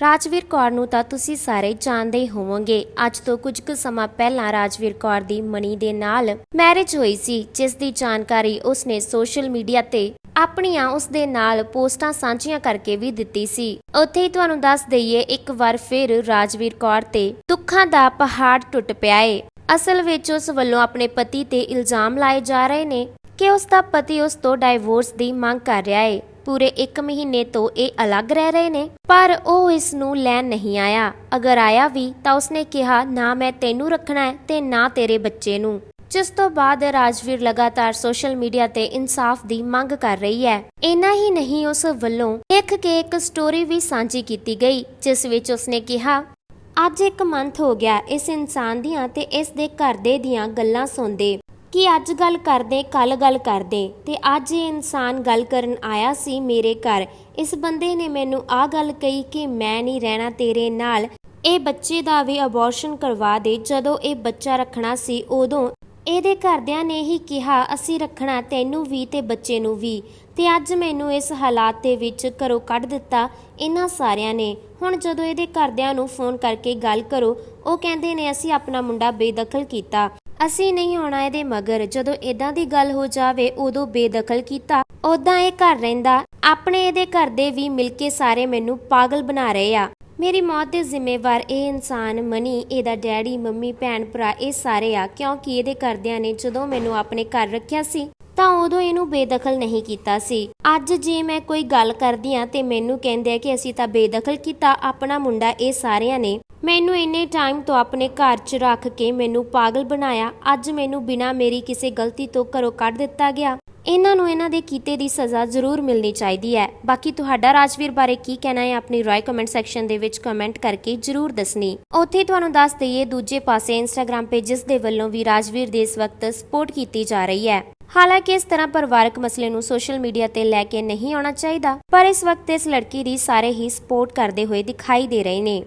ਰਾਜਵੀਰ ਕੌਰ ਨੂੰ ਤਾਂ ਤੁਸੀਂ ਸਾਰੇ ਜਾਣਦੇ ਹੋਵੋਗੇ। ਅੱਜ ਤੋਂ ਕੁਝ ਕੁ ਸਮਾਂ ਪਹਿਲਾਂ ਰਾਜਵੀਰ ਕੌਰ ਦੀ ਮਣੀ ਦੇ ਨਾਲ ਮੈਰਿਜ ਹੋਈ ਸੀ, ਜਿਸ ਦੀ ਜਾਣਕਾਰੀ ਉਸਨੇ ਸੋਸ਼ਲ ਮੀਡੀਆ ਤੇ ਆਪਣੀਆਂ ਉਸ ਦੇ ਨਾਲ ਪੋਸਟਾਂ ਸਾਂਝੀਆਂ ਕਰਕੇ ਵੀ ਦਿੱਤੀ ਸੀ। ਉੱਥੇ ਹੀ ਤੁਹਾਨੂੰ ਦੱਸ ਦਈਏ, ਇੱਕ ਵਾਰ ਫਿਰ ਰਾਜਵੀਰ ਕੌਰ ਤੇ ਦੁੱਖਾਂ ਦਾ ਪਹਾੜ ਟੁੱਟ ਪਿਆ ਏ। ਅਸਲ ਵਿੱਚ ਉਸ ਵੱਲੋਂ ਆਪਣੇ ਪਤੀ ਤੇ ਇਲਜ਼ਾਮ ਲਾਏ ਜਾ ਰਹੇ ਨੇ। ਕਿ ਉਸ ਦਾ ਪਤੀ ਉਸ ਤੋਂ ਡਾਈਵੋਰਸ ਦੀ ਮੰਗ ਕਰ ਰਿਹਾ ਹੈ ਪੂਰੇ 1 ਮਹੀਨੇ ਤੋਂ ਇਹ ਅਲੱਗ ਰਹਿ ਰਹੇ ਨੇ। ਪਰ ਉਹ ਇਸ ਨੂੰ ਲੈਣ ਨਹੀਂ ਆਇਆ। ਅਗਰ ਆਇਆ ਵੀ, ਤਾਂ ਉਸਨੇ ਕਿਹਾ, ਨਾ ਮੈਂ ਤੈਨੂੰ ਰੱਖਣਾ ਹੈ ਤੇ ਨਾ ਤੇਰੇ ਬੱਚੇ ਨੂੰ। ਜਿਸ ਤੋਂ ਬਾਅਦ ਰਾਜਵੀਰ ਲਗਾਤਾਰ ਸੋਸ਼ਲ ਮੀਡੀਆ ਤੇ ਇਨਸਾਫ ਦੀ ਮੰਗ ਕਰ ਰਹੀ ਹੈ। ਇੰਨਾ ਹੀ ਨਹੀਂ, ਉਸ ਵੱਲੋਂ ਲਿਖ ਕੇ ਇੱਕ ਸਟੋਰੀ ਵੀ ਸਾਂਝੀ ਕੀਤੀ ਗਈ, ਜਿਸ ਵਿੱਚ ਉਸਨੇ ਕਿਹਾ, ਅੱਜ ਇੱਕ ਮੰਥ ਹੋ ਗਿਆ ਇਸ ਇਨਸਾਨ ਦੀਆਂ ਤੇ ਇਸ ਦੇ ਘਰ ਦੇ ਦੀਆਂ ਗੱਲਾਂ ਸੁਣਦੇ। ਕਿ ਅੱਜ ਗੱਲ ਕਰਦੇ ਕੱਲ ਗੱਲ ਕਰਦੇ। ਤੇ ਅੱਜ ਇਹ ਇਨਸਾਨ ਗੱਲ ਕਰਨ ਆਇਆ ਸੀ ਮੇਰੇ ਘਰ। ਇਸ ਬੰਦੇ ਨੇ ਮੈਨੂੰ ਆ ਗੱਲ ਕਹੀ ਕਿ ਮੈਂ ਨਹੀਂ ਰਹਿਣਾ ਤੇਰੇ ਨਾਲ। ਇਹ ਬੱਚੇ ਦਾ ਵੀ ਅਬੋਰਸ਼ਨ ਕਰਵਾ ਦੇ। ਜਦੋਂ ਇਹ ਬੱਚਾ ਰੱਖਣਾ ਸੀ, ਉਦੋਂ ਇਹਦੇ ਘਰਦਿਆਂ ਨੇ ਹੀ ਕਿਹਾ, ਅਸੀਂ ਰੱਖਣਾ ਤੈਨੂੰ ਵੀ ਤੇ ਬੱਚੇ ਨੂੰ ਵੀ। ਤੇ ਅੱਜ ਮੈਨੂੰ ਇਸ ਹਾਲਾਤ ਦੇ ਵਿੱਚ ਘਰੋਂ ਕੱਢ ਦਿੱਤਾ ਇਹਨਾਂ ਸਾਰਿਆਂ ਨੇ। ਹੁਣ ਜਦੋਂ ਇਹਦੇ ਘਰਦਿਆਂ ਨੂੰ ਫੋਨ ਕਰਕੇ ਗੱਲ ਕਰੋ, ਉਹ ਕਹਿੰਦੇ ਨੇ, ਅਸੀਂ ਆਪਣਾ ਮੁੰਡਾ ਬੇਦਖਲ ਕੀਤਾ। ਅਸੀਂ ਨਹੀਂ ਆਉਣਾ ਇਹਦੇ ਮਗਰ। ਜਦੋਂ ਇਦਾਂ ਦੀ ਗੱਲ ਹੋ ਜਾਵੇ, ਉਦੋਂ ਬੇਦਖਲ ਕੀਤਾ। ਉਦਾਂ ਇਹ ਘਰ ਰਹਿੰਦਾ। ਆਪਣੇ ਇਹਦੇ ਘਰ ਦੇ ਵੀ ਮਿਲ ਕੇ ਸਾਰੇ ਮੈਨੂੰ ਪਾਗਲ ਬਣਾ ਰਹੇ ਆ। ਮੇਰੀ ਮੌਤ ਦੇ ਜ਼ਿੰਮੇਵਾਰ ਇਹ ਇਨਸਾਨ ਮਨੀ, ਇਹਦਾ ਡੈਡੀ, ਮੰਮੀ, ਭੈਣ, ਭਰਾ, ਇਹ ਸਾਰੇ ਆ। ਕਿਉਂਕਿ ਇਹਦੇ ਘਰਦਿਆਂ ਨੇ ਜਦੋਂ ਮੈਨੂੰ ਆਪਣੇ ਘਰ ਰੱਖਿਆ ਸੀ, ਤਾਂ ਉਦੋਂ ਇਹਨੂੰ ਬੇਦਖਲ ਨਹੀਂ ਕੀਤਾ ਸੀ। ਅੱਜ ਜੇ ਮੈਂ ਕੋਈ ਗੱਲ ਕਰਦੀ ਆ ਤੇ ਮੈਨੂੰ ਕਹਿੰਦੇ ਆ ਕਿ ਅਸੀਂ ਤਾਂ ਬੇਦਖਲ ਕੀਤਾ, ਆਪਣਾ ਮੁੰਡਾ ਇਹ ਸਾਰਿਆਂ ਨੇ ਮੈਨੂੰ ਇੰਨੇ ਟਾਈਮ ਤੋਂ ਆਪਣੇ ਘਰ 'ਚ ਰੱਖ ਕੇ ਮੈਨੂੰ ਪਾਗਲ ਬਣਾਇਆ, ਅੱਜ ਮੈਨੂੰ ਬਿਨਾਂ ਮੇਰੀ ਕਿਸੇ ਗਲਤੀ ਤੋਂ ਘਰੋਂ ਕੱਢ ਦਿੱਤਾ ਗਿਆ। ਇਹਨਾਂ ਨੂੰ ਇਹਨਾਂ ਦੇ ਕੀਤੇ ਦੀ ਸਜ਼ਾ ਜ਼ਰੂਰ ਮਿਲਣੀ ਚਾਹੀਦੀ ਹੈ। ਬਾਕੀ ਤੁਹਾਡਾ ਰਾਜਵੀਰ ਬਾਰੇ ਕੀ ਕਹਿਣਾ ਹੈ, ਆਪਣੀ ਰਾਏ ਕਮੈਂਟ ਸੈਕਸ਼ਨ ਦੇ ਵਿੱਚ ਕਮੈਂਟ ਕਰਕੇ ਜ਼ਰੂਰ ਦੱਸਣੀ। ਉੱਥੇ ਤੁਹਾਨੂੰ ਦੱਸ ਦਈਏ, ਦੂਜੇ ਪਾਸੇ ਇੰਸਟਾਗ੍ਰam ਪੇजेस ਦੇ ਵੱਲੋਂ ਵੀ ਰਾਜਵੀਰ ਦੇ ਇਸ ਵਕਤ ਸਪੋਰਟ ਕੀਤੀ ਜਾ ਰਹੀ ਹੈ। ਹਾਲਾਂਕਿ ਇਸ ਤਰ੍ਹਾਂ ਪਰਿਵਾਰਕ ਮਸਲੇ ਨੂੰ ਸੋਸ਼ਲ ਮੀਡੀਆ ਤੇ ਲੈ ਕੇ ਨਹੀਂ ਆਉਣਾ ਚਾਹੀਦਾ, ਪਰ ਇਸ ਵਕਤ ਇਸ ਲੜਕੀ ਦੀ ਸਾਰੇ ਹੀ ਸਪੋਰਟ ਕਰਦੇ ਹੋਏ ਦਿਖਾਈ ਦੇ ਰਹੇ ਨੇ।